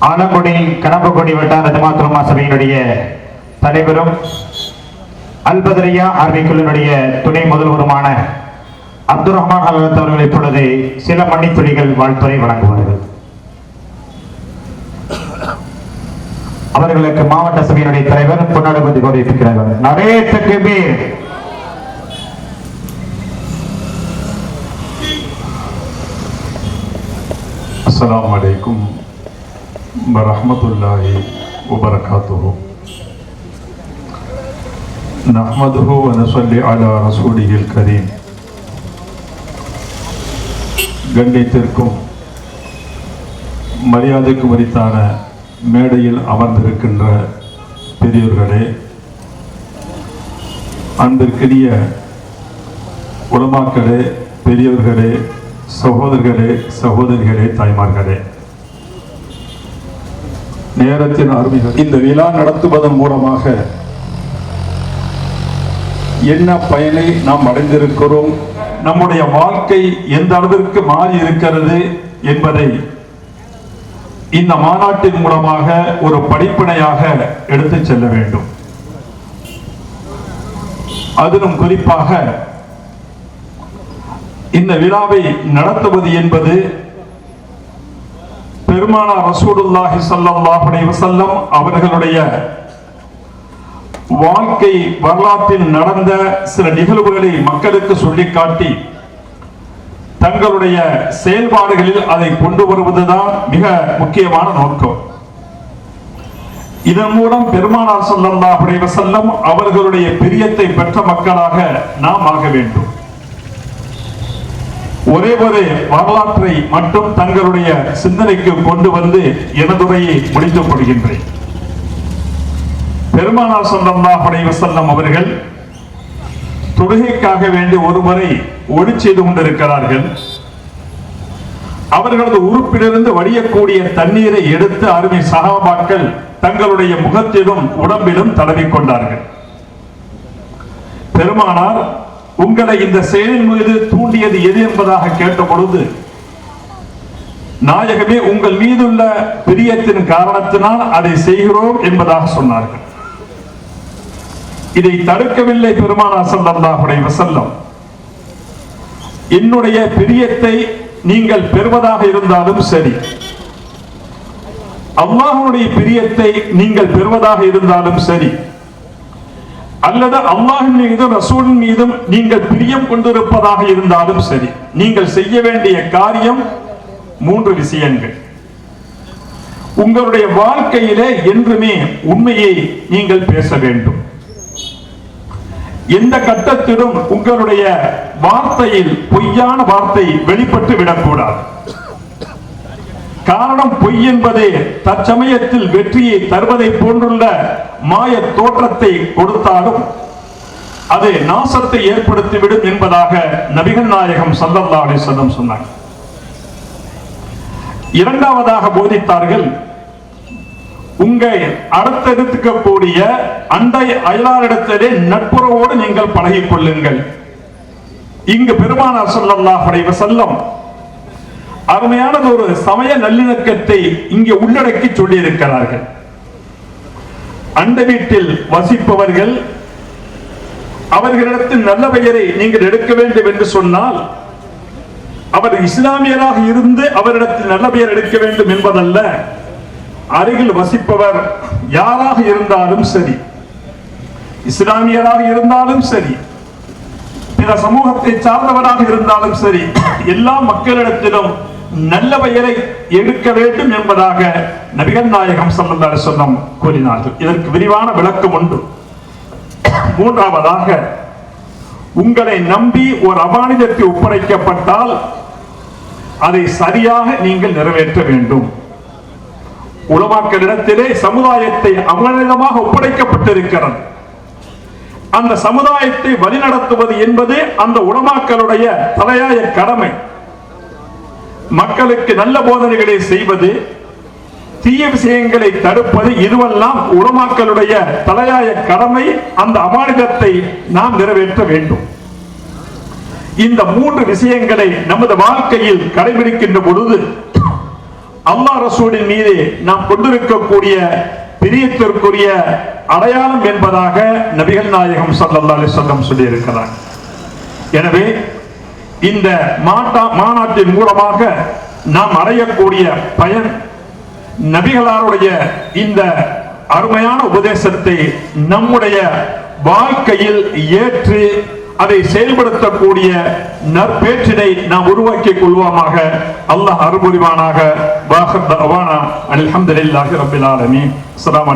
ஆலங்குடி கனம்பக்குடி வட்டார ஜமாத்துலமா சபையினுடைய தலைவரும் அல்பதரியா ஆர்மிக்குழுவினுடைய துணை முதல்வருமான அப்துல் ரஹ்மான் அவர்கள் இப்பொழுது சில மன்னித்துளிகள் வாழ்த்துறை வழங்குவார்கள். அவர்களுக்கு மாவட்ட சபையினுடைய தலைவர் பொன்னாடுபதி கௌரவிக்கிறார்கள் நரேஷ் கபீர் அஸ்லாம் வலைக்கும் ورحمة الله وبركاته نحمده ونصلي على رسوله الكريم கண்ணியத்திற்கும் மரியாதைக்கு மரித்தான மேடையில் அமர்ந்திருக்கின்ற பெரியோர்களே அன்பிற்கினிய உலமாக்களே பெரியவர்களே சகோதரர்களே சகோதரிகளே தாய்மார்களே நேரத்தின் அருமைகள் இந்த விழா நடத்துவதன் மூலமாக என்ன பயனை நாம் அடைந்திருக்கிறோம்? நம்முடைய வாழ்க்கை எந்த அளவிற்கு மாறி இருக்கிறது என்பதை இந்த மாநாட்டின் மூலமாக ஒரு படிப்பினையாக எடுத்து செல்ல வேண்டும். அதிலும் குறிப்பாக இந்த விழாவை நடத்துவது என்பது பெருமானா ரசூடுல்லாஹி சல்லாஹுடைய வசல்லம் அவர்களுடைய வாழ்க்கை வரலாற்றில் நடந்த சில நிகழ்வுகளை மக்களுக்கு சொல்லிக்காட்டி தங்களுடைய செயல்பாடுகளில் அதை கொண்டு வருவதுதான் மிக முக்கியமான நோக்கம். இதன் மூலம் பெருமானார் ஸல்லல்லாஹு அலைஹி அவர்களுடைய பிரியத்தை பெற்ற மக்களாக நாம் ஆக வேண்டும். ஒரே ஒரு வரலாற்றை மட்டும் தங்களுடைய சிந்தனைக்கு கொண்டு வந்து எனதுரையை முடித்துக் கொள்கின்றேன். பெருமானார் சொல்லம்லா அலைஹி செல்லம் அவர்கள் தொழுகைக்காக வேண்டி ஒருமுறை ஒளி செய்து கொண்டிருக்கிறார்கள். அவர்களது உறுப்பிலிருந்து வடியக்கூடிய தண்ணீரை எடுத்து அருமை சகாபாக்கள் தங்களுடைய முகத்திலும் உடம்பிலும் தடவிக்கொண்டார்கள் பெருமானார் உங்களை இந்த செயலின் மீது தூண்டியது எது என்பதாக கேட்ட பொழுது நாயகமே உங்கள் மீதுள்ள பிரியத்தின் காரணத்தினால் அதை செய்கிறோம் என்பதாக சொன்னார்கள். இதை தடுக்கவில்லை பெருமானா ஸல்லல்லாஹு வசல்லம் என்னுடைய பிரியத்தை நீங்கள் பெறுவதாக இருந்தாலும் சரி அம்மாவுடைய பிரியத்தை நீங்கள் பெறுவதாக இருந்தாலும் சரி அல்லது அல்லாஹின் மீதும் ரசூலின் மீதும் நீங்கள் பிரியம் கொண்டிருப்பதாக இருந்தாலும் சரி நீங்கள் செய்ய வேண்டிய காரியம் மூன்று விஷயங்கள். உங்களுடைய வாழ்க்கையிலே என்றுமே உண்மையை நீங்கள் பேச வேண்டும். எந்த கட்டத்திலும் உங்களுடைய வார்த்தையில் பொய்யான வார்த்தை வெளிப்பட்டு விடக்கூடாது. காரணம் பொய் என்பதே தற்சமயத்தில் வெற்றியை தருவதை போன்றுள்ள மாய தோற்றத்தை கொடுத்தாலும் அது நாசத்தை ஏற்படுத்திவிடும் என்பதாக நபிகள் நாயகம் சல்லல்லா அலிசல்லம் சொன்னார் இரண்டாவதாக போதித்தார்கள் உங்கள் அடுத்தெடுத்துக்கக்கூடிய அண்டை அயலாரிடத்திலே நட்புறவோடு நீங்கள் பழகிக் கொள்ளுங்கள் இங்கு பெருமானார் சொல்லல்லா செல்லம் அருமையானது ஒரு சமய நல்லிணக்கத்தை இங்கே உள்ளடக்கி சொல்லியிருக்கிறார்கள். அண்ட வீட்டில் வசிப்பவர்கள் அவர்களிடத்தில் நல்ல பெயரை நீங்கள் எடுக்க வேண்டும் என்று சொன்னால் அவர் இஸ்லாமியராக இருந்து அவரிடத்தில் நல்ல பெயர் எடுக்க வேண்டும் என்பதல்ல அருகில் வசிப்பவர் யாராக இருந்தாலும் சரி இஸ்லாமியராக இருந்தாலும் சரி பிற சமூகத்தை சார்ந்தவராக இருந்தாலும் சரி எல்லா மக்களிடத்திலும் நல்ல பெயரை எடுக்க வேண்டும் என்பதாக நபிகள் நாயகம் சம்பந்தார் சொல்லம் கூறினார்கள். இதற்கு விரிவான விளக்கம் உண்டு. மூன்றாவதாக உங்களை நம்பி ஒரு அபானிதத்தை ஒப்படைக்கப்பட்டால் அதை சரியாக நீங்கள் நிறைவேற்ற வேண்டும். உலமாக்களிடத்திலே சமுதாயத்தை அமனிதமாக ஒப்படைக்கப்பட்டிருக்கிறது. அந்த சமுதாயத்தை வழிநடத்துவது என்பது அந்த உலமாக்களுடைய தலையாய கடமை. மக்களுக்கு நல்ல போதனைகளை செய்வது தீய விஷயங்களை தடுப்பது இதுவெல்லாம் உலமாக்களுடைய தலையாய கடமை. அந்த அமானிதத்தை நாம் நிறைவேற்ற வேண்டும். இந்த மூன்று விஷயங்களை நமது வாழ்க்கையில் கடைபிடிக்கின்ற பொழுது அல்லா ரசூலின் மீது நாம் கொண்டிருக்கக்கூடிய பிரியத்திற்குரிய அடையாளம் என்பதாக நபிகள் நாயகம் ஸல்லல்லாஹு அலைஹி வஸல்லம் சொல்லியிருக்கிறார். எனவே இந்த மாட்டா மாநாட்டின் மூலமாக நாம் அடையக்கூடிய பயன் நபிகளாருடைய இந்த அருமையான உபதேசத்தை நம்முடைய வாழ்க்கையில் ஏற்று அதை செயல்படுத்தக்கூடிய நற்பேற்றினை நாம் உருவாக்கி கொள்வோமாக. அல்லாஹ் அருபுரிவானாக வாஹர் தஅவானா. அல்ஹம்துலில்லாஹி அஸ்லாம் ஆலமீன். அஸ்ஸலாமு